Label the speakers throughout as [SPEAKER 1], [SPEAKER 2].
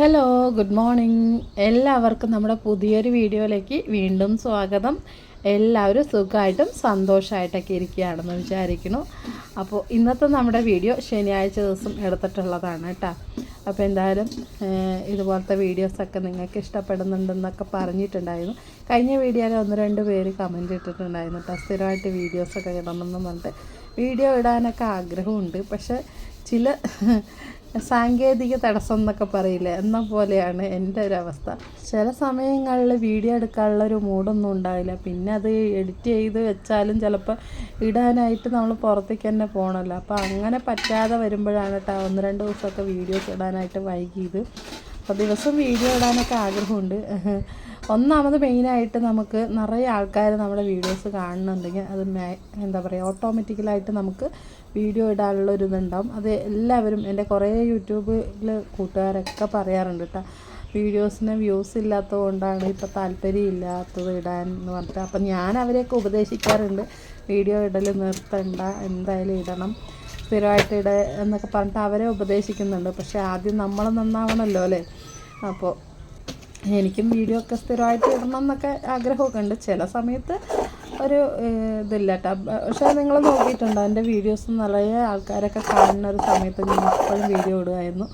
[SPEAKER 1] Hello good morning എല്ലാവർക്കും നമ്മുടെ പുതിയൊരു വീഡിയോയിലേക്ക് വീണ്ടും സ്വാഗതം. എല്ലാവരും സുഖമായിട്ടും സന്തോഷമായിട്ടൊക്കെ ഇരിക്കുകയാണെന്ന് വിചാരിക്കുന്നു. അപ്പോൾ ഇന്നത്തെ നമ്മുടെ വീഡിയോ ശനിയാഴ്ച ദിവസം എടുത്തിട്ടുള്ളതാണ് കേട്ടോ. അപ്പോൾ എന്തായാലും ഇതുപോലത്തെ വീഡിയോസൊക്കെ നിങ്ങൾക്ക് ഇഷ്ടപ്പെടുന്നുണ്ടെന്നൊക്കെ പറഞ്ഞിട്ടുണ്ടായിരുന്നു. കഴിഞ്ഞ വീഡിയോയിൽ ഒന്ന് രണ്ട് പേര് കമന്റ് ഇട്ടിട്ടുണ്ടായിരുന്നു കേട്ടോ. സ്ഥിരമായിട്ട് വീഡിയോസൊക്കെ ഇടണമെന്ന് പറഞ്ഞിട്ട്. വീഡിയോ ഇടാനൊക്കെ ആഗ്രഹമുണ്ട്. പക്ഷേ ചില സാങ്കേതിക തടസ്സം എന്നൊക്കെ പറയില്ല? എന്ന പോലെയാണ് എന്റെ ഒരു അവസ്ഥ. ചില സമയങ്ങളിൽ വീഡിയോ എടുക്കാനുള്ള ഒരു മൂഡൊന്നും ഉണ്ടാവില്ല. പിന്നെ അത് എഡിറ്റ് ചെയ്ത് വെച്ചാലും ചിലപ്പോൾ ഇടാനായിട്ട് നമ്മൾ പുറത്തേക്ക് തന്നെ പോകണമല്ലോ. അപ്പോൾ അങ്ങനെ പറ്റാതെ വരുമ്പോഴാണ് കേട്ടോ ഒന്ന് രണ്ട് ദിവസമൊക്കെ വീഡിയോസ് ഇടാനായിട്ട് വൈകിയത്. അപ്പോൾ ദിവസം വീഡിയോ ഇടാനൊക്കെ ആഗ്രഹമുണ്ട്. ഒന്നാമത് മെയിനായിട്ട് നമുക്ക് നിറയെ ആൾക്കാർ നമ്മുടെ വീഡിയോസ് കാണുന്നുണ്ടെങ്കിൽ അത് എന്താ പറയുക ഓട്ടോമാറ്റിക്കലായിട്ട് നമുക്ക് വീഡിയോ ഇടാനുള്ള ഒരു ഇതുണ്ടാവും. അത് എല്ലാവരും എന്റെ കുറേ യൂട്യൂബിൽ കൂട്ടുകാരൊക്കെ പറയാറുണ്ട് കേട്ടോ വീഡിയോസിന് വ്യൂസ് ഇല്ലാത്തത് കൊണ്ടാണ് ഇപ്പോൾ താല്പര്യം ഇല്ലാത്തത് ഇടാൻ എന്ന് പറഞ്ഞിട്ട്. അപ്പം ഞാൻ അവരെയൊക്കെ ഉപദേശിക്കാറുണ്ട്. വീഡിയോ ഇടൽ നിർത്തണ്ട എന്തായാലും ഇടണം. സ്ഥിരമായിട്ട് ഇട എന്നൊക്കെ പറഞ്ഞിട്ട് അവരെ ഉപദേശിക്കുന്നുണ്ട്. പക്ഷേ ആദ്യം നമ്മൾ നന്നാവണമല്ലോ അല്ലേ? അപ്പോൾ എനിക്കും വീഡിയോ ഒക്കെ സ്ഥിരമായിട്ട് ഇടണം എന്നൊക്കെ ആഗ്രഹമൊക്കെ ഉണ്ട്. ചില സമയത്ത് ഒരു ഇതില്ല കേട്ടോ പക്ഷേ നിങ്ങൾ നോക്കിയിട്ടുണ്ടോ? എന്റെ വീഡിയോസ് നിറയെ ആൾക്കാരൊക്കെ കാണുന്ന ഒരു സമയത്ത് ഞാൻ ഇപ്പോഴും വീഡിയോ ഇടുമായിരുന്നു.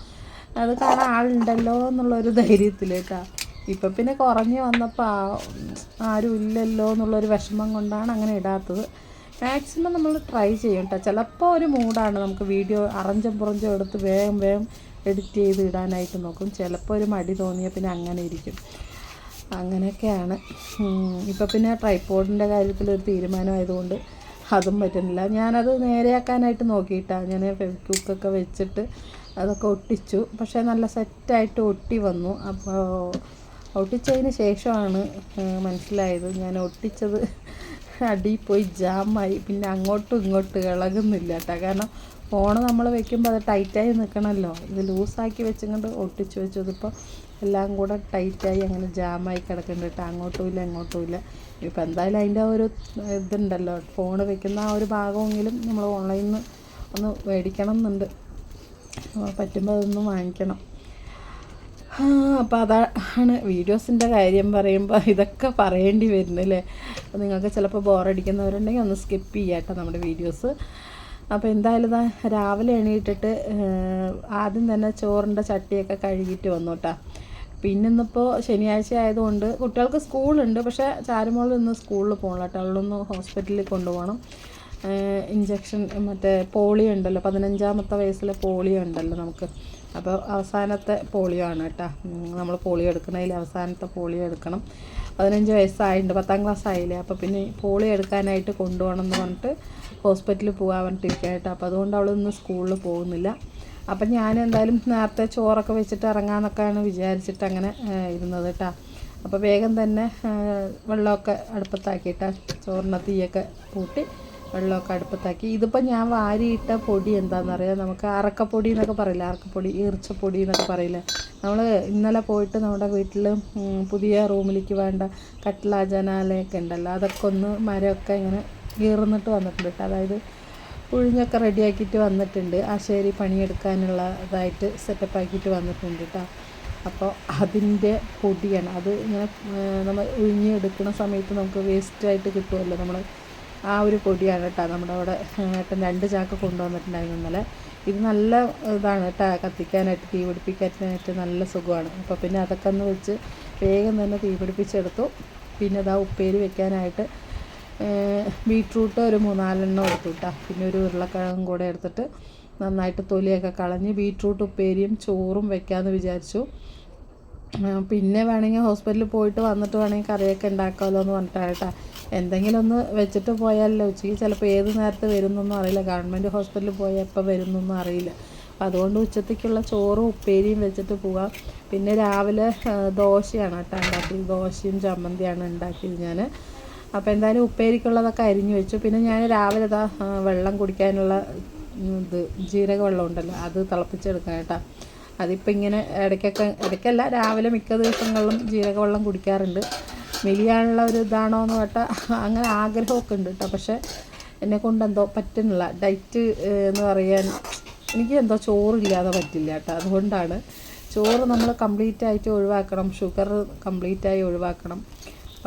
[SPEAKER 1] അത് കാണാൻ ആളുണ്ടല്ലോ എന്നുള്ളൊരു ധൈര്യത്തിൽ കേട്ടോ ഇപ്പം പിന്നെ കുറഞ്ഞു വന്നപ്പോൾ ആരും ഇല്ലല്ലോ എന്നുള്ളൊരു വിഷമം കൊണ്ടാണ് അങ്ങനെ ഇടാത്തത്. മാക്സിമം നമ്മൾ ട്രൈ ചെയ്യും കേട്ടോ ചിലപ്പോൾ ഒരു മൂഡാണ് നമുക്ക് വീഡിയോ അറഞ്ചും പുറഞ്ചും എടുത്ത് വേഗം വേഗം എഡിറ്റ് ചെയ്ത് ഇടാനായിട്ട് നോക്കും. ചിലപ്പോൾ ഒരു മടി തോന്നിയാൽ പിന്നെ അങ്ങനെ ഇരിക്കും. അങ്ങനെയൊക്കെയാണ്. ഇപ്പോൾ പിന്നെ ട്രൈപ്പോഡിന്റെ കാര്യത്തിൽ ഒരു തീരുമാനമായതുകൊണ്ട് അതും പറ്റുന്നില്ല. ഞാനത് നേരെയാക്കാനായിട്ട് നോക്കിയിട്ടാണ് ഞാൻ ഫെവിക്യൂക്കൊക്കെ വെച്ചിട്ട് അതൊക്കെ ഒട്ടിച്ചു. പക്ഷേ നല്ല സെറ്റായിട്ട് ഒട്ടി വന്നു. അപ്പോൾ ഒട്ടിച്ചതിന് ശേഷമാണ് മനസ്സിലായത്. ഞാൻ ഒട്ടിച്ചത് അടിയിൽ പോയി ജാമായി പിന്നെ അങ്ങോട്ടും ഇങ്ങോട്ടും ഇളകുന്നില്ല കേട്ടോ. കാരണം ഫോണ് നമ്മൾ വെക്കുമ്പോൾ അത് ടൈറ്റായി നിൽക്കണമല്ലോ ഇത് ലൂസാക്കി വെച്ചുകൊണ്ട് ഒട്ടിച്ച് വെച്ചു. ഇതിപ്പോൾ എല്ലാം കൂടെ ടൈറ്റായി അങ്ങനെ ജാമായി കിടക്കുന്നുണ്ട് അങ്ങോട്ടും ഇല്ല ഇങ്ങോട്ടും ഇല്ല. ഇപ്പം എന്തായാലും അതിന്റെ ഒരു ഇതുണ്ടല്ലോ. ഫോൺ വെക്കുന്ന ആ ഒരു ഭാഗമെങ്കിലും നമ്മൾ ഓൺലൈനിൽ നിന്ന് ഒന്ന് മേടിക്കണം എന്നുണ്ട് പറ്റുമ്പോൾ അതൊന്ന് വാങ്ങിക്കണം. അപ്പോൾ അതാണ് വീഡിയോസിന്റെ കാര്യം പറയുമ്പോൾ ഇതൊക്കെ പറയേണ്ടി വരുന്നില്ലേ? നിങ്ങൾക്ക് ചിലപ്പോൾ ബോറടിക്കുന്നവരുണ്ടെങ്കിൽ ഒന്ന് സ്കിപ്പ് ചെയ്യാം കേട്ടോ നമ്മുടെ വീഡിയോസ്. അപ്പോൾ എന്തായാലും ഇതാ രാവിലെ എണീറ്റിട്ട് ആദ്യം തന്നെ ചോറിന്റെ ചട്ടിയൊക്കെ കഴുകിയിട്ട് വന്നു കേട്ടോ പിന്നെ ഇന്നിപ്പോൾ ശനിയാഴ്ച ആയതുകൊണ്ട് കുട്ടികൾക്ക് സ്കൂളുണ്ട് പക്ഷേ ചാരുമോൾ ഇന്ന് സ്കൂളിൽ പോകണം കേട്ടോ അവളൊന്ന് ഹോസ്പിറ്റലിൽ കൊണ്ടുപോകണം. ഇഞ്ചക്ഷൻ മറ്റേ പോളിയോ ഉണ്ടല്ലോ പതിനഞ്ചാമത്തെ വയസ്സിലെ പോളിയോ ഉണ്ടല്ലോ നമുക്ക്. അപ്പോൾ അവസാനത്തെ പോളിയോ ആണ് കേട്ടോ നമ്മൾ പോളിയോ എടുക്കണതിൽ അവസാനത്തെ പോളിയോ എടുക്കണം. പതിനഞ്ച് വയസ്സായിട്ടുണ്ട് പത്താം ക്ലാസ് ആയില്ലേ? അപ്പോൾ പിന്നെ പോളിയോ എടുക്കാനായിട്ട് കൊണ്ടുപോകണം എന്ന് പറഞ്ഞിട്ട് ഹോസ്പിറ്റലിൽ പോകാൻ വേണ്ടിയിട്ടിരിക്കുക കേട്ടോ അപ്പോൾ അതുകൊണ്ട് അവളൊന്നും സ്കൂളിൽ പോകുന്നില്ല. അപ്പം ഞാൻ എന്തായാലും നേരത്തെ ചോറൊക്കെ വെച്ചിട്ട് ഇറങ്ങാമെന്നൊക്കെയാണ് വിചാരിച്ചിട്ട് അങ്ങനെ ഇരുന്നത് കേട്ടോ. അപ്പോൾ വേഗം തന്നെ വെള്ളമൊക്കെ അടുപ്പത്താക്കിയിട്ട് ചോറിന്റെ തീയൊക്കെ കൂട്ടി വെള്ളമൊക്കെ അടുപ്പത്താക്കി. ഇതിപ്പോൾ ഞാൻ വാരിയിട്ട പൊടി എന്താണെന്നറിയാം? നമുക്ക് അറക്കപ്പൊടി എന്നൊക്കെ പറയില്ല? അറക്കപ്പൊടി ഈർച്ചപ്പൊടി എന്നൊക്കെ പറയില്ല? നമ്മൾ ഇന്നലെ പോയിട്ട് നമ്മുടെ വീട്ടിൽ പുതിയ റൂമിലേക്ക് വേണ്ട കട്ടില ജനാലയൊക്കെ ഉണ്ടല്ലോ അതൊക്കെ ഒന്ന് മരമൊക്കെ ഇങ്ങനെ ഈർന്നിട്ട് വന്നിട്ടുണ്ട് കേട്ടോ. അതായത് ഉഴിഞ്ഞൊക്കെ റെഡിയാക്കിയിട്ട് വന്നിട്ടുണ്ട്. ആശേരി പണിയെടുക്കാനുള്ള ഇതായിട്ട് സെറ്റപ്പ് ആക്കിയിട്ട് വന്നിട്ടുണ്ട് കേട്ടോ. അപ്പോൾ അതിന്റെ പൊടിയാണ്. അത് ഇങ്ങനെ നമ്മൾ നമ്മൾ ഉഴിഞ്ഞെടുക്കുന്ന സമയത്ത് നമുക്ക് വേസ്റ്റായിട്ട് കിട്ടുമല്ലോ നമ്മൾ ആ ഒരു പൊടിയാണ് കേട്ടോ. നമ്മുടെ അവിടെ ഏട്ടൻ രണ്ട് ചാക്ക് കൊണ്ടുവന്നിട്ടുണ്ടായിരുന്നു ഇന്നലെ. ഇത് നല്ല ഇതാണ് കേട്ടോ. കത്തിക്കാനായിട്ട് തീ പിടിപ്പിക്കാനായിട്ട് നല്ല സുഖമാണ്. അപ്പോൾ പിന്നെ അതൊക്കെ ഒന്ന് വെച്ച് വേഗം തന്നെ തീ പിടിപ്പിച്ചെടുത്തു. പിന്നെ ഇതാ ഉപ്പേരി വെക്കാനായിട്ട് ബീട്രൂട്ട് ഒരു മൂന്നാലെണ്ണം എടുത്തു കേട്ടോ പിന്നെ ഒരു ഉരുളക്കിഴങ്ങും കൂടെ എടുത്തിട്ട് നന്നായിട്ട് തൊലിയൊക്കെ കളഞ്ഞ് ബീട്രൂട്ട് ഉപ്പേരിയും ചോറും വെക്കാമെന്ന് വിചാരിച്ചു. പിന്നെ വേണമെങ്കിൽ ഹോസ്പിറ്റലിൽ പോയിട്ട് വന്നിട്ട് വേണമെങ്കിൽ കറിയൊക്കെ ഉണ്ടാക്കാമല്ലോ എന്ന് പറഞ്ഞിട്ടാണ് കേട്ടോ എന്തെങ്കിലും ഒന്ന് വെച്ചിട്ട് പോയാലല്ലോ ഉച്ചയ്ക്ക് ചിലപ്പോൾ ഏത് നേരത്ത് വരുന്നൊന്നും അറിയില്ല. ഗവൺമെന്റ് ഹോസ്പിറ്റലിൽ പോയാൽ എപ്പോൾ വരുന്നൊന്നും അറിയില്ല. അപ്പോൾ അതുകൊണ്ട് ഉച്ചത്തേക്കുള്ള ചോറും ഉപ്പേരിയും വെച്ചിട്ട് പോവാം. പിന്നെ രാവിലെ ദോശയാണ് കേട്ടോ ഉണ്ടാക്കിയത് ദോശയും ചമ്മന്തിയാണ് ഉണ്ടാക്കിയത് ഞാൻ അപ്പോൾ എന്തായാലും ഉപ്പേരിക്കുള്ളതൊക്കെ അരിഞ്ഞു വെച്ചു. പിന്നെ ഞാൻ രാവിലെ ഇതാ വെള്ളം കുടിക്കാനുള്ള ഇത് ജീരക വെള്ളം ഉണ്ടല്ലോ അത് തിളപ്പിച്ചെടുക്കാം കേട്ടോ. അതിപ്പോൾ ഇങ്ങനെ ഇടയ്ക്കൊക്കെ ഇടയ്ക്കല്ല രാവിലെ മിക്ക ദിവസങ്ങളിലും ജീരക വെള്ളം കുടിക്കാറുണ്ട്. മെലിയാനുള്ള ഒരു ഇതാണോ എന്ന് കേട്ടാൽ അങ്ങനെ ആഗ്രഹമൊക്കെ ഉണ്ട് കേട്ടോ. പക്ഷേ എന്നെ കൊണ്ടെന്തോ പറ്റുന്നില്ല. ഡയറ്റ് എന്ന് പറയാൻ എനിക്ക് എന്തോ ചോറില്ലാതെ പറ്റില്ല കേട്ടോ. അതുകൊണ്ടാണ് ചോറ് നമ്മൾ കംപ്ലീറ്റ് ആയിട്ട് ഒഴിവാക്കണം ഷുഗർ കംപ്ലീറ്റായി ഒഴിവാക്കണം.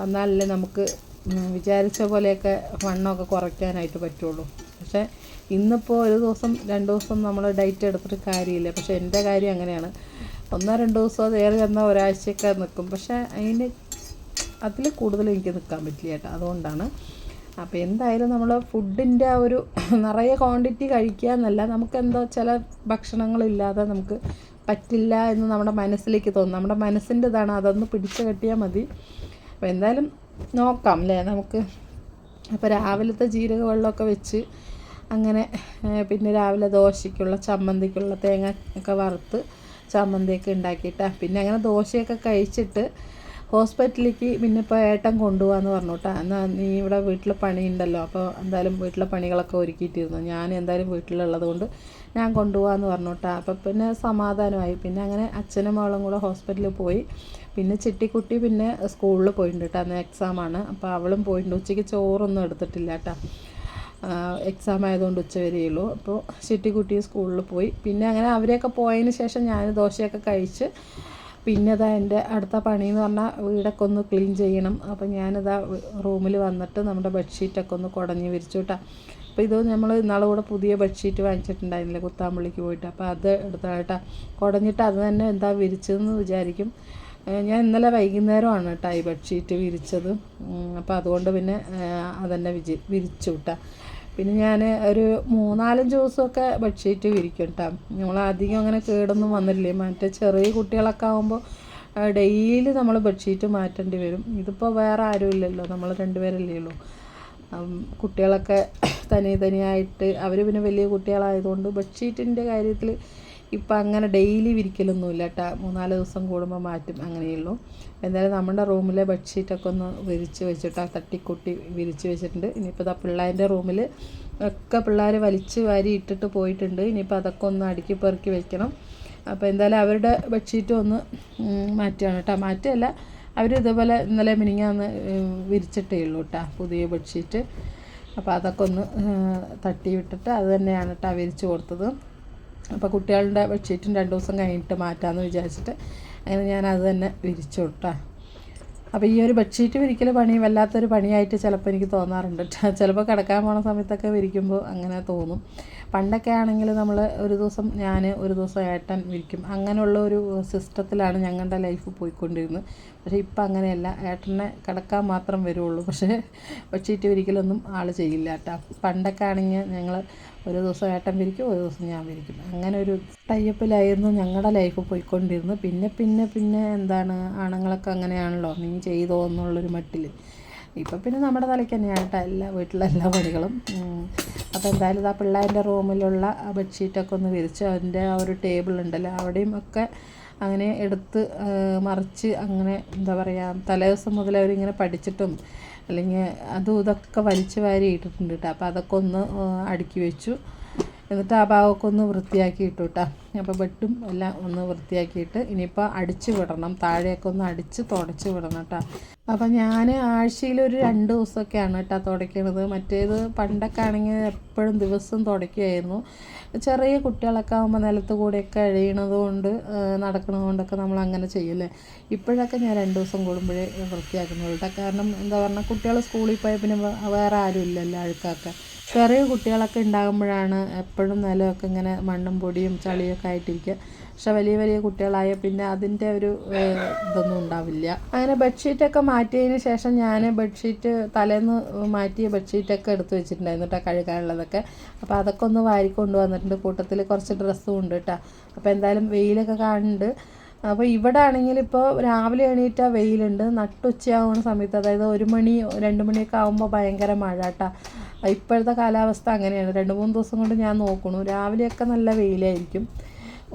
[SPEAKER 1] എന്നാലല്ലേ നമുക്ക് വിചാരിച്ച പോലെയൊക്കെ വണ്ണമൊക്കെ കുറയ്ക്കാനായിട്ട് പറ്റുള്ളൂ. പക്ഷേ ഇന്നിപ്പോൾ ഒരു ദിവസം രണ്ട് ദിവസം നമ്മൾ ഡയറ്റ് എടുത്തിട്ട് കാര്യമില്ല. പക്ഷേ എന്റെ കാര്യം അങ്ങനെയാണ്. ഒന്നോ രണ്ടോ ദിവസം അത് ഏറെ വന്നാൽ ഒരാഴ്ചയൊക്കെ നിൽക്കും. പക്ഷേ അതിന് അതിൽ കൂടുതൽ എനിക്ക് നിൽക്കാൻ പറ്റില്ല കേട്ടോ. അതുകൊണ്ടാണ്. അപ്പോൾ എന്തായാലും നമ്മൾ ഫുഡിന്റെ ആ ഒരു നിറയെ ക്വാണ്ടിറ്റി കഴിക്കുക എന്നല്ല. നമുക്ക് എന്തോ ചില ഭക്ഷണങ്ങളില്ലാതെ നമുക്ക് പറ്റില്ല എന്ന് നമ്മുടെ മനസ്സിലേക്ക് തോന്നും. നമ്മുടെ മനസ്സിന്റെ ഇതാണ് അതൊന്ന് പിടിച്ചു കെട്ടിയാൽ മതി. അപ്പോൾ എന്തായാലും നോക്കാം അല്ലേ? നമുക്ക് അപ്പോൾ രാവിലത്തെ ജീരക വെള്ളമൊക്കെ വെച്ച് അങ്ങനെ പിന്നെ രാവിലെ ദോശയ്ക്കുള്ള ചമ്മന്തിക്കുള്ള തേങ്ങ ഒക്കെ വറുത്ത് ചമ്മന്തിയൊക്കെ ഉണ്ടാക്കിയിട്ട് പിന്നെ അങ്ങനെ ദോശയൊക്കെ കഴിച്ചിട്ട് ഹോസ്പിറ്റലിലേക്ക് പിന്നെ ഇപ്പോൾ ഏട്ടൻ കൊണ്ടുപോകാന്ന് പറഞ്ഞു കേട്ടോ എന്നാൽ നീ ഇവിടെ വീട്ടിൽ പണിയുണ്ടല്ലോ അപ്പോൾ എന്തായാലും വീട്ടിലെ പണികളൊക്കെ ഒരുക്കിയിട്ടിരുന്നു. ഞാൻ എന്തായാലും വീട്ടിലുള്ളത് കൊണ്ട് ഞാൻ കൊണ്ടുപോകാമെന്ന് പറഞ്ഞു കേട്ടോ അപ്പോൾ പിന്നെ സമാധാനമായി. പിന്നെ അങ്ങനെ അച്ഛനും മകളും കൂടെ ഹോസ്പിറ്റലിൽ പോയി. പിന്നെ ചിട്ടിക്കുട്ടി പിന്നെ സ്കൂളിൽ പോയിട്ടുണ്ട്. കേട്ടോ അന്ന് എക്സാമാണ് അപ്പോൾ അവളും പോയിട്ടുണ്ട്. ഉച്ചയ്ക്ക് ചോറൊന്നും എടുത്തിട്ടില്ല കേട്ടോ എക്സാം ആയതുകൊണ്ട് ഉച്ച വരെയുള്ളൂ അപ്പോൾ ചിട്ടിക്കുട്ടി സ്കൂളിൽ പോയി. പിന്നെ അങ്ങനെ അവരെയൊക്കെ പോയതിന് ശേഷം ഞാൻ ദോശയൊക്കെ കഴിച്ച് പിന്നെ അതാ എന്റെ അടുത്ത പണി എന്ന് പറഞ്ഞാൽ വീടൊക്കെ ഒന്ന് ക്ലീൻ ചെയ്യണം. അപ്പോൾ ഞാനിതാ റൂമിൽ വന്നിട്ട് നമ്മുടെ ബെഡ്ഷീറ്റൊക്കെ ഒന്ന് കുടഞ്ഞ് വിരിച്ചു കേട്ടോ അപ്പോൾ ഇത് നമ്മൾ ഇന്നാളെ കൂടെ പുതിയ ബെഡ്ഷീറ്റ് വാങ്ങിച്ചിട്ടുണ്ടായിരുന്നില്ല കുത്താമ്പള്ളിക്ക് പോയിട്ട്. അപ്പോൾ അത് എടുത്താട്ടാ. കുടഞ്ഞിട്ട് അത് തന്നെ എന്താ വിരിച്ചതെന്ന് വിചാരിക്കും. ഞാൻ ഇന്നലെ വൈകുന്നേരമാണ് കേട്ടോ ഈ ബെഡ്ഷീറ്റ് വിരിച്ചത്. അപ്പോൾ അതുകൊണ്ട് പിന്നെ അതന്നെ വിജി വിരിച്ചു കേട്ടോ പിന്നെ ഞാൻ ഒരു മൂന്നാലഞ്ച് ദിവസമൊക്കെ ബെഡ്ഷീറ്റ് വിരിക്കും കേട്ടോ നമ്മൾ അധികം അങ്ങനെ കേടൊന്നും വന്നില്ലേ മറ്റേ ചെറിയ കുട്ടികളൊക്കെ ആകുമ്പോൾ ഡെയിലി നമ്മൾ ബെഡ്ഷീറ്റ് മാറ്റേണ്ടി വരും. ഇതിപ്പോൾ വേറെ ആരും ഇല്ലല്ലോ. നമ്മൾ രണ്ടുപേരല്ലേ ഉള്ളൂ. കുട്ടികളൊക്കെ തനി തനിയായിട്ട്. അവർ പിന്നെ വലിയ കുട്ടികളായതുകൊണ്ട് ബെഡ്ഷീറ്റിന്റെ കാര്യത്തിൽ ഇപ്പം അങ്ങനെ ഡെയിലി വിരിക്കലൊന്നുമില്ല കേട്ടോ മൂന്നാൽ ദിവസം കൂടുമ്പോൾ മാറ്റും. അങ്ങനെയുള്ളൂ. എന്തായാലും നമ്മുടെ റൂമിലെ ബെഡ്ഷീറ്റൊക്കെ ഒന്ന് വിരിച്ച് വെച്ചിട്ട് ആ തട്ടിക്കുട്ടി വിരിച്ച് വെച്ചിട്ടുണ്ട്. ഇനിയിപ്പോൾ ഇതാ പിള്ളേരുടെ റൂമിൽ ഒക്കെ പിള്ളേർ വലിച്ച് വാരി ഇട്ടിട്ട് പോയിട്ടുണ്ട്. ഇനിയിപ്പോൾ അതൊക്കെ ഒന്ന് അടുക്കി പെറുക്കി വെക്കണം. അപ്പോൾ എന്തായാലും അവരുടെ ബെഡ്ഷീറ്റും ഒന്ന് മാറ്റുകയാണ് കേട്ടോ മാറ്റുകയല്ല അവർ ഇതേപോലെ ഇന്നലെ മിനിങ്ങാന്ന് വിരിച്ചിട്ടേ ഉള്ളൂ കേട്ടോ പുതിയ ബെഡ്ഷീറ്റ്. അപ്പോൾ അതൊക്കെ ഒന്ന് തട്ടി വിട്ടിട്ട് അത് തന്നെയാണ് കേട്ടോ അവരിച്ച് കൊടുത്തത്. അപ്പോൾ കുട്ടികളുടെ ബെഡ്ഷീറ്റും രണ്ട് ദിവസം കഴിഞ്ഞിട്ട് മാറ്റാമെന്ന് വിചാരിച്ചിട്ട് അങ്ങനെ ഞാൻ അത് തന്നെ വിരിച്ചു കേട്ടോ അപ്പോൾ ഈ ഒരു ബെഡ്ഷീറ്റ് വിരിക്കൽ പണി വല്ലാത്തൊരു പണിയായിട്ട് ചിലപ്പോൾ എനിക്ക് തോന്നാറുണ്ട് ചിലപ്പോൾ കിടക്കാൻ പോണ സമയത്തൊക്കെ വിരിക്കുമ്പോൾ അങ്ങനെ തോന്നും. പണ്ടൊക്കെ ആണെങ്കിൽ നമ്മൾ ഒരു ദിവസം ഞാൻ ഒരു ദിവസം ഏട്ടൻ വിരിക്കും അങ്ങനെയുള്ള ഒരു സിസ്റ്റത്തിലാണ് ഞങ്ങളുടെ ലൈഫ് പോയിക്കൊണ്ടിരുന്നത്. പക്ഷേ ഇപ്പം അങ്ങനെയല്ല. ഏട്ടനെ കിടക്കാൻ മാത്രം വരുള്ളൂ. പക്ഷേ ബെഡ്ഷീറ്റ് വിരിക്കലൊന്നും ആൾ ചെയ്യില്ല കേട്ടോ. പണ്ടൊക്കെ ആണെങ്കിൽ ഞങ്ങൾ ഒരു ദിവസം ഏട്ടൻ വിരിക്കും ഒരു ദിവസം ഞാൻ വിരിക്കും അങ്ങനെ ഒരു ടൈപ്പിലായിരുന്നു ഞങ്ങളുടെ ലൈഫ് പോയിക്കൊണ്ടിരുന്നത്. പിന്നെ പിന്നെ പിന്നെ എന്താണ്? ആണുങ്ങളൊക്കെ അങ്ങനെയാണല്ലോ. നീ ചെയ്തോ എന്നുള്ളൊരു മട്ടിൽ ഇപ്പം പിന്നെ നമ്മുടെ തലയ്ക്ക് തന്നെയാണ് എല്ലാ വീട്ടിലെ എല്ലാ പണികളും. അപ്പോൾ എന്തായാലും ആ പിള്ളേരുടെ റൂമിലുള്ള ആ ബെഡ്ഷീറ്റൊക്കെ ഒന്ന് വിരിച്ച് അതിന്റെ ആ ഒരു ടേബിൾ ഉണ്ടല്ലോ അവിടെയും ഒക്കെ അങ്ങനെ എടുത്ത് മറിച്ച് അങ്ങനെ എന്താ പറയുക തലേദിവസം മുതൽ അവരിങ്ങനെ പഠിച്ചിട്ടും അല്ലെങ്കിൽ അതും ഇതൊക്കെ വലിച്ചു വാരി ഇട്ടിട്ടുണ്ട് കേട്ടോ അപ്പോൾ അതൊക്കെ ഒന്ന് അടുക്കി വെച്ചു. എന്നിട്ട് ആ ഭാഗമൊക്കെ ഒന്ന് വൃത്തിയാക്കി ഇട്ടു കേട്ടോ അപ്പോൾ ബെഡും എല്ലാം ഒന്ന് വൃത്തിയാക്കിയിട്ട് ഇനിയിപ്പോൾ അടിച്ച് വിടണം. താഴെയൊക്കെ ഒന്ന് അടിച്ച് തുടച്ച് വിടണം കേട്ടോ. അപ്പോൾ ഞാൻ ആഴ്ചയിൽ ഒരു രണ്ട് ദിവസമൊക്കെയാണ് കേട്ടോ തുടയ്ക്കണത്. മറ്റേത് പണ്ടൊക്കെ ആണെങ്കിൽ എപ്പോഴും ദിവസം തുടയ്ക്കുമായിരുന്നു. ചെറിയ കുട്ടികളൊക്കെ ആകുമ്പോൾ നിലത്ത് കൂടെയൊക്കെ എഴയണത് കൊണ്ട് കൊണ്ടൊക്കെ നമ്മൾ അങ്ങനെ ചെയ്യല്ലേ ഇപ്പോഴൊക്കെ ഞാൻ രണ്ട് ദിവസം കൂടുമ്പോഴേ വൃത്തിയാക്കുന്നുള്ളൂ കേട്ടോ. കാരണം എന്താ പറഞ്ഞാൽ കുട്ടികൾ സ്കൂളിൽ പോയ പിന്നെ വേറെ ആരും ഇല്ലല്ലോ അഴുക്കാക്കാൻ ചെറിയ കുട്ടികളൊക്കെ ഉണ്ടാകുമ്പോഴാണ് എപ്പോഴും നിലമൊക്കെ ഇങ്ങനെ മണ്ണും പൊടിയും ചളിയൊക്കെ ആയിട്ടിരിക്കുക. പക്ഷെ വലിയ വലിയ കുട്ടികളായ പിന്നെ അതിന്റെ ഒരു ഇതൊന്നും ഉണ്ടാവില്ല. അങ്ങനെ ബെഡ്ഷീറ്റൊക്കെ മാറ്റിയതിന് ശേഷം ഞാൻ ബെഡ്ഷീറ്റ് തലേന്ന് മാറ്റിയ ബെഡ്ഷീറ്റൊക്കെ എടുത്തു വെച്ചിട്ടുണ്ടായിരുന്നു കേട്ടോ കഴുകാനുള്ളതൊക്കെ. അപ്പോൾ അതൊക്കെ ഒന്ന് വാരിക്കൊണ്ട് വന്നിട്ടുണ്ട്. കൂട്ടത്തിൽ കുറച്ച് ഡ്രസ്സും ഉണ്ട് കേട്ടോ അപ്പോൾ എന്തായാലും വെയിലൊക്കെ കാണുന്നുണ്ട്. അപ്പോൾ ഇവിടെ ആണെങ്കിൽ ഇപ്പോൾ രാവിലെ എണീറ്റ വെയിലുണ്ട്. നട്ടുച്ചയാവുന്ന സമയത്ത് അതായത് ഒരു മണി രണ്ട് മണിയൊക്കെ ആകുമ്പോൾ ഭയങ്കര മഴ കേട്ടോ ഇപ്പോഴത്തെ കാലാവസ്ഥ അങ്ങനെയാണ്. രണ്ട് മൂന്ന് ദിവസം കൊണ്ട് ഞാൻ നോക്കണു. രാവിലെയൊക്കെ നല്ല വെയിലായിരിക്കും.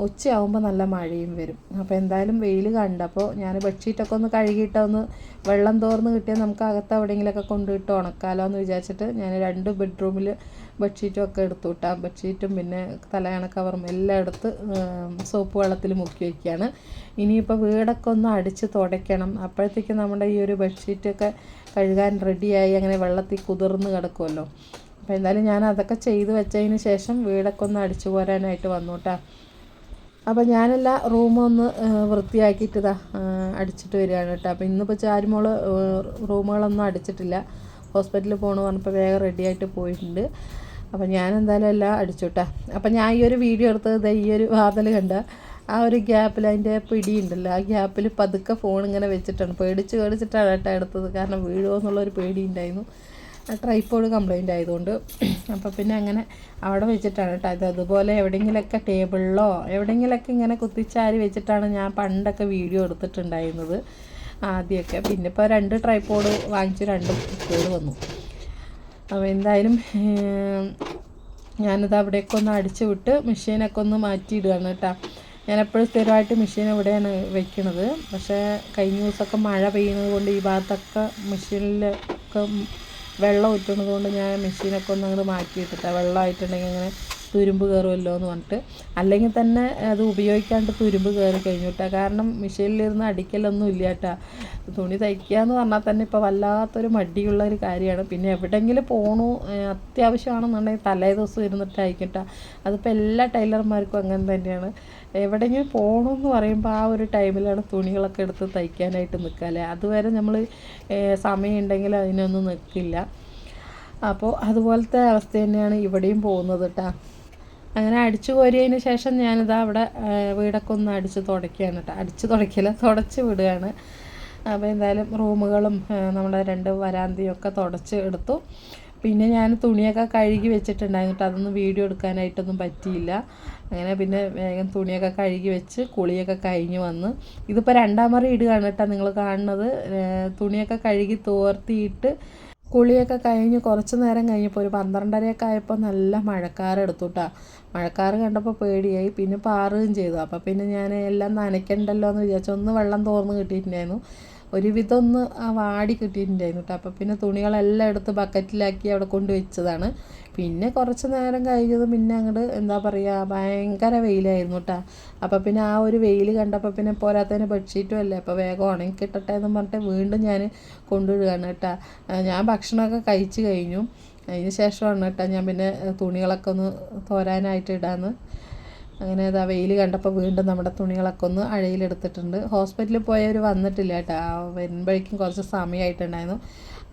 [SPEAKER 1] ഉച്ചയാവുമ്പോൾ നല്ല മഴയും വരും. അപ്പോൾ എന്തായാലും വെയിൽ കണ്ടപ്പോൾ ഞാൻ ബെഡ്ഷീറ്റൊക്കെ ഒന്ന് കഴുകിയിട്ട് ഒന്ന് വെള്ളം തോർന്ന് കിട്ടിയാൽ നമുക്ക് അകത്ത് എവിടെയെങ്കിലുമൊക്കെ കൊണ്ടിട്ട് ഉണക്കാലോ എന്ന് വിചാരിച്ചിട്ട് ഞാൻ രണ്ട് ബെഡ്റൂമിൽ ബെഡ്ഷീറ്റും ഒക്കെ എടുത്തു വിട്ടാം ബെഡ്ഷീറ്റും പിന്നെ തലയണ കവറും എല്ലാം എടുത്ത് സോപ്പ് വെള്ളത്തിൽ മുക്കി വയ്ക്കുകയാണ് ഇനിയിപ്പോൾ വീടൊക്കെ ഒന്ന് അടിച്ച് തുടയ്ക്കണം. അപ്പോഴത്തേക്കും നമ്മുടെ ഈ ഒരു ബെഡ്ഷീറ്റൊക്കെ കഴുകാൻ റെഡിയായി അങ്ങനെ വെള്ളത്തിൽ കുതിർന്ന് കിടക്കുമല്ലോ അപ്പോൾ എന്തായാലും ഞാൻ അതൊക്കെ ചെയ്ത് വെച്ചതിന് ശേഷം വീടൊക്കെ ഒന്ന് അടിച്ചു പോരാനായിട്ട് വന്നു കേട്ടോ അപ്പോൾ ഞാനെല്ലാ റൂമൊന്ന് വൃത്തിയാക്കിയിട്ട് ഇതാ അടിച്ചിട്ട് വരികയാണ് കേട്ടോ. അപ്പോൾ ഇന്നിപ്പോൾ ചാരുമോൾ റൂമുകളൊന്നും അടിച്ചിട്ടില്ല. ഹോസ്പിറ്റലിൽ പോകണമെന്ന് പറഞ്ഞപ്പോൾ വേഗം റെഡിയായിട്ട് പോയിട്ടുണ്ട്. അപ്പോൾ ഞാൻ എന്തായാലും എല്ലാം അടിച്ചു കേട്ടോ. അപ്പോൾ ഞാൻ ഈ ഒരു വീഡിയോ എടുത്തത് ഈ ഒരു വാതിൽ കണ്ട ആ ഒരു ഗ്യാപ്പിൽ അതിന്റെ പിടിയുണ്ടല്ലോ. ആ ഗ്യാപ്പിൽ പതുക്കെ ഫോൺ ഇങ്ങനെ വെച്ചിട്ടാണ്. പേടിച്ച് പേടിച്ചിട്ടാണ് കേട്ടോ എടുത്തത്. കാരണം വീഴുമോ എന്നുള്ളൊരു പേടി ഉണ്ടായിരുന്നു. ട്രൈപ്പോഡ് കംപ്ലൈന്റ് ആയതുകൊണ്ട്. അപ്പോൾ പിന്നെ അങ്ങനെ അവിടെ വെച്ചിട്ടാണ് കേട്ടോ അത് അതുപോലെ എവിടെയെങ്കിലൊക്കെ ടേബിളിലോ എവിടെയെങ്കിലൊക്കെ ഇങ്ങനെ കുത്തിച്ചാരി വെച്ചിട്ടാണ് ഞാൻ പണ്ടൊക്കെ വീഡിയോ എടുത്തിട്ടുണ്ടായിരുന്നത് ആദ്യമൊക്കെ. പിന്നെ ഇപ്പോൾ രണ്ട് ട്രൈപ്പോഡ് വാങ്ങിച്ച് രണ്ടും കേട് വന്നു. അപ്പോൾ എന്തായാലും ഞാനത് അവിടെയൊക്കെ ഒന്ന് അടിച്ചു വിട്ട് മെഷീനൊക്കെ ഒന്ന് മാറ്റിയിടുകയാണ് കേട്ടോ. ഞാൻ എപ്പോഴും സ്ഥിരമായിട്ട് മെഷീൻ ഇവിടെയാണ് വെക്കണത്. പക്ഷേ കഴിഞ്ഞ ദിവസമൊക്കെ മഴ പെയ്യുന്നത് കൊണ്ട് ഈ ഭാഗത്തൊക്കെ മെഷീനിലൊക്കെ വെള്ളം ഊറ്റുന്നത് കൊണ്ട് ഞാൻ മെഷീനൊക്കെ ഒന്ന് അങ്ങോട്ട് മാറ്റിയിട്ടിട്ടാണ് വെള്ളമായിട്ടുണ്ടെങ്കിൽ അങ്ങനെ തുരുമ്പ് കയറുമല്ലോ എന്ന് പറഞ്ഞിട്ട്. അല്ലെങ്കിൽ തന്നെ അത് ഉപയോഗിക്കാണ്ട് തുരുമ്പ് കയറി കഴിഞ്ഞു കേട്ടോ കാരണം മെഷീനിലിരുന്ന് അടിക്കലൊന്നും ഇല്ല കേട്ടോ തുണി തയ്ക്കുക എന്ന് പറഞ്ഞാൽ തന്നെ ഇപ്പോൾ വല്ലാത്തൊരു മടിയുള്ള ഒരു കാര്യമാണ്. പിന്നെ എവിടെയെങ്കിലും പോകണു അത്യാവശ്യമാണെന്നുണ്ടെങ്കിൽ തലേ ദിവസം ഇരുന്നിട്ടായിരിക്കും കേട്ടോ അതിപ്പോൾ എല്ലാ ടൈലർമാർക്കും അങ്ങനെ തന്നെയാണ്. എവിടെയെങ്കിലും പോകണമെന്ന് പറയുമ്പോൾ ആ ഒരു ടൈമിലാണ് തുണികളൊക്കെ എടുത്ത് തയ്ക്കാനായിട്ട് നിൽക്കുക അല്ലേ അതുവരെ നമ്മൾ സമയമുണ്ടെങ്കിൽ അതിനൊന്നും നിൽക്കില്ല അപ്പോൾ അതുപോലത്തെ അവസ്ഥ തന്നെയാണ് ഇവിടെയും പോകുന്നത് കേട്ടോ അങ്ങനെ അടിച്ചു കോരിയതിന് ശേഷം ഞാനിതാ അവിടെ വീടൊക്കെ ഒന്ന് അടിച്ച് തുടയ്ക്കുകയാണ് കേട്ടോ അടിച്ച് തുടയ്ക്കില്ല തുടച്ച് വിടുകയാണ്. അപ്പോൾ എന്തായാലും റൂമുകളും നമ്മുടെ രണ്ട് വരാന്തയും ഒക്കെ തുടച്ച് എടുത്തു. പിന്നെ ഞാൻ തുണിയൊക്കെ കഴുകി വെച്ചിട്ടുണ്ടായിരുന്നു കേട്ടോ. അതൊന്നും വീഡിയോ എടുക്കാനായിട്ടൊന്നും പറ്റിയില്ല. അങ്ങനെ പിന്നെ വേഗം തുണിയൊക്കെ കഴുകി വെച്ച് കുളിയൊക്കെ കഴിഞ്ഞ് വന്ന്. ഇതിപ്പോൾ രണ്ടാം മറി ഇടുകയാണ് കേട്ടോ നിങ്ങൾ കാണുന്നത്. തുണിയൊക്കെ കഴുകി തോർത്തിയിട്ട് കുളിയൊക്കെ കഴിഞ്ഞ് കുറച്ച് നേരം കഴിഞ്ഞപ്പോൾ ഒരു പന്ത്രണ്ടരയൊക്കെ ആയപ്പോൾ നല്ല മഴക്കാറ് എടുത്തു കേട്ടോ. മഴക്കാറ് കണ്ടപ്പോൾ പേടിയായി. പിന്നെ പാറുകയും ചെയ്തു. അപ്പോൾ പിന്നെ ഞാൻ എല്ലാം നനയ്ക്കണ്ടല്ലോ എന്ന് വിചാരിച്ചു. ഒന്ന് വെള്ളം തോർന്ന് കിട്ടിയിട്ടുണ്ടായിരുന്നു. ഒരുവിധം ഒന്ന് ആ വാടി കിട്ടിയിട്ടുണ്ടായിരുന്നു കേട്ടോ. അപ്പോൾ പിന്നെ തുണികളെല്ലാം എടുത്ത് ബക്കറ്റിലാക്കി അവിടെ കൊണ്ട് വെച്ചതാണ്. പിന്നെ കുറച്ച് നേരം കഴിഞ്ഞത് പിന്നെ അങ്ങോട്ട് എന്താ പറയുക ഭയങ്കര വെയിലായിരുന്നു കേട്ടോ. അപ്പോൾ പിന്നെ ആ ഒരു വെയിൽ കണ്ടപ്പോൾ പിന്നെ പോരാത്തതിന് ബെഡ്ഷീറ്റും അല്ലേ അപ്പോൾ വേഗം ഉണങ്ങി കിട്ടട്ടെ എന്ന് പറഞ്ഞിട്ട് വീണ്ടും ഞാൻ കൊണ്ടുവിടുകയാണ് കേട്ടോ. ഞാൻ ഭക്ഷണമൊക്കെ കഴിച്ചു കഴിഞ്ഞു. അതിന് ശേഷമാണ് കേട്ടോ ഞാൻ പിന്നെ തുണികളൊക്കെ ഒന്ന് തോരാനായിട്ട് ഇടാന്ന്. അങ്ങനെ അതാ വെയിൽ കണ്ടപ്പോൾ വീണ്ടും നമ്മുടെ തുണികളൊക്കെ ഒന്ന് അഴയിലെടുത്തിട്ടുണ്ട്. ഹോസ്പിറ്റലിൽ പോയവർ വന്നിട്ടില്ല കേട്ടോ. വരുമ്പോഴേക്കും കുറച്ച് സമയമായിട്ടുണ്ടായിരുന്നു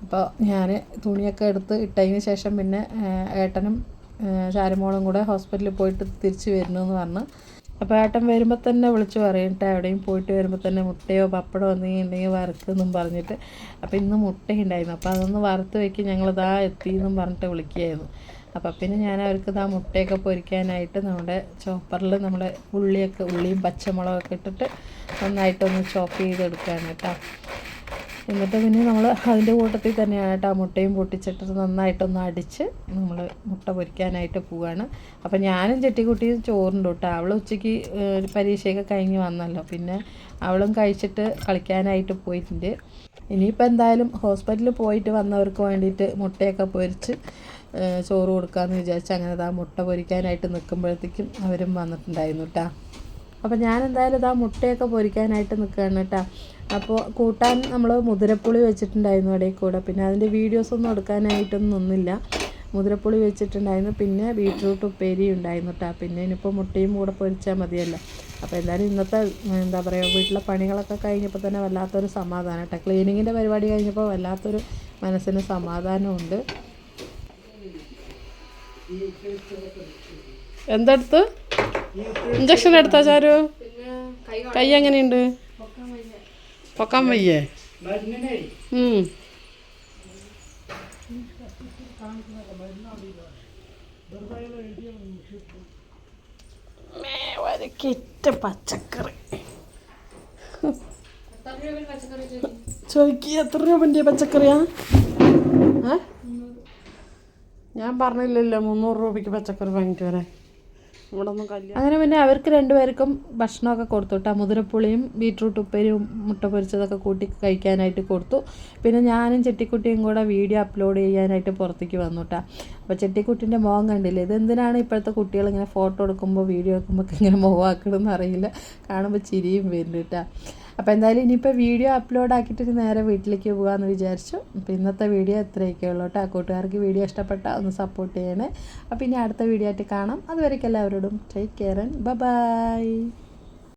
[SPEAKER 1] അപ്പോൾ ഞാൻ തുണിയൊക്കെ എടുത്ത് ഇട്ടതിന് ശേഷം പിന്നെ ഏട്ടനും ചാരമോളും കൂടെ ഹോസ്പിറ്റലിൽ പോയിട്ട് തിരിച്ച് വരണമെന്ന് പറഞ്ഞു. അപ്പോൾ ഏട്ടൻ വരുമ്പോൾ തന്നെ വിളിച്ച് പറയട്ടെ എവിടെയും പോയിട്ട് വരുമ്പോൾ തന്നെ മുട്ടയോ പപ്പടമോ എന്തെങ്കിലും ഉണ്ടെങ്കിൽ വറുക്കെന്നും പറഞ്ഞിട്ട്. അപ്പോൾ ഇന്ന് മുട്ടയുണ്ടായിരുന്നു. അപ്പോൾ അതൊന്ന് വറുത്ത് വെക്കി ഞങ്ങളിതാ എത്തിയെന്നും പറഞ്ഞിട്ട് വിളിക്കുകയായിരുന്നു. അപ്പോൾ പിന്നെ ഞാൻ അവർക്ക് ആ മുട്ടയൊക്കെ പൊരിക്കാനായിട്ട് നമ്മുടെ ചോപ്പറിൽ നമ്മുടെ ഉള്ളിയൊക്കെ ഉള്ളിയും പച്ചമുളകൊക്കെ ഇട്ടിട്ട് നന്നായിട്ടൊന്ന് ചോപ്പ് ചെയ്തെടുക്കുകയാണ് കേട്ടോ. എന്നിട്ട് പിന്നെ നമ്മൾ അതിന്റെ കൂട്ടത്തിൽ തന്നെയാണ് കേട്ടോ മുട്ടയും പൊട്ടിച്ചിട്ട് നന്നായിട്ടൊന്ന് അടിച്ച് നമ്മൾ മുട്ട പൊരിക്കാനായിട്ട് പോവുകയാണ്. അപ്പം ഞാനും ചെട്ടിക്കുട്ടിയും ചോറുണ്ട് കേട്ടോ. അവൾ ഉച്ചയ്ക്ക് പരീക്ഷയൊക്കെ കഴിഞ്ഞ് വന്നല്ലോ. പിന്നെ അവളും കഴിച്ചിട്ട് കളിക്കാനായിട്ട് പോയിട്ടുണ്ട്. ഇനിയിപ്പോൾ എന്തായാലും ഹോസ്പിറ്റലിൽ പോയിട്ട് വന്നവർക്ക് വേണ്ടിയിട്ട് മുട്ടയൊക്കെ പൊരിച്ച് ചോറ് കൊടുക്കാമെന്ന് വിചാരിച്ച് അങ്ങനെ ഇതാ മുട്ട പൊരിക്കാനായിട്ട് നിൽക്കുമ്പോഴത്തേക്കും അവരും വന്നിട്ടുണ്ടായിരുന്നു കേട്ടോ അപ്പോൾ ഞാൻ എന്തായാലും ഇതാ മുട്ടയൊക്കെ പൊരിക്കാനായിട്ട് നിൽക്കുകയാണ് കേട്ടോ അപ്പോൾ കൂട്ടാൻ നമ്മൾ മുതിരപ്പുളി വെച്ചിട്ടുണ്ടായിരുന്നു ഇടയിൽ കൂടെ. പിന്നെ അതിന്റെ വീഡിയോസൊന്നും എടുക്കാനായിട്ടൊന്നും നിന്നില്ല. മുതിരപ്പുളി വെച്ചിട്ടുണ്ടായിരുന്നു. പിന്നെ ബീട്രൂട്ട് ഉപ്പേരി ഉണ്ടായിരുന്നു കേട്ടോ പിന്നെ ഇനിയിപ്പോൾ മുട്ടയും കൂടെ പൊരിച്ചാൽ മതിയല്ലോ. അപ്പോൾ എന്തായാലും ഇന്നത്തെ എന്താ പറയുക വീട്ടിലെ പണികളൊക്കെ കഴിഞ്ഞപ്പോൾ തന്നെ വല്ലാത്തൊരു സമാധാനം കേട്ടോ ക്ലീനിങ്ങിന്റെ പരിപാടി കഴിഞ്ഞപ്പോൾ വല്ലാത്തൊരു മനസ്സിന് സമാധാനമുണ്ട്. എന്തെടുത്ത്? ഇഞ്ചക്ഷൻ എടുത്താ ചാരു? കൈ എങ്ങനെയുണ്ട്? പൊക്കാൻ വയ്യേ. ഉം. മേ, ഒരു കിറ്റ് പച്ചക്കറി. ചോദിക്കുക എത്ര രൂപന്റെ പച്ചക്കറിയാ? ഏ? ഞാൻ പറഞ്ഞില്ലല്ലോ മുന്നൂറ് രൂപയ്ക്ക് പച്ചക്കറി വാങ്ങിട്ട് വരാൻ. ഇവിടൊന്നും കല്യാണം അങ്ങനെ പിന്നെ അവർക്ക് രണ്ടുപേർക്കും ഭക്ഷണമൊക്കെ കൊടുത്തു കേട്ടോ. മുതിരപ്പുളിയും ബീട്രൂട്ട് ഉപ്പേരിയും മുട്ട പൊരിച്ചതൊക്കെ കൂട്ടി കഴിക്കാനായിട്ട് കൊടുത്തു. പിന്നെ ഞാനും ചെട്ടിക്കുട്ടിയും കൂടെ വീഡിയോ അപ്ലോഡ് ചെയ്യാനായിട്ട് പുറത്തേക്ക് വന്നു കേട്ടോ. അപ്പോൾ ചെട്ടിക്കുട്ടിന്റെ മുഖം കണ്ടില്ലേ ഇതെന്തിനാണ് ഇപ്പോഴത്തെ കുട്ടികൾ ഇങ്ങനെ ഫോട്ടോ എടുക്കുമ്പോൾ വീഡിയോ എടുക്കുമ്പോൾ ഒക്കെ ഇങ്ങനെ മുഖമാക്കണമെന്ന് അറിയില്ല. കാണുമ്പോൾ ചിരിയും വരുന്നുണ്ട് കേട്ടോ. അപ്പോൾ എന്തായാലും ഇനിയിപ്പോൾ വീഡിയോ അപ്ലോഡ് ആക്കിയിട്ട് നേരെ വീട്ടിലേക്ക് പോകാമെന്ന് വിചാരിച്ചു. അപ്പോൾ ഇന്നത്തെ വീഡിയോ ഇത്രയൊക്കെ ഉള്ളൂ കേട്ടോ. കൂട്ടുകാർക്ക് വീഡിയോ ഇഷ്ടപ്പെട്ടാൽ ഒന്ന് സപ്പോർട്ട് ചെയ്യണേ. അപ്പോൾ ഇനി അടുത്ത വീഡിയോ ആയിട്ട് കാണാം. അതുവരേക്കും എല്ലാവരോടും ടേക്ക് കെയർ ആൻഡ് ബൈ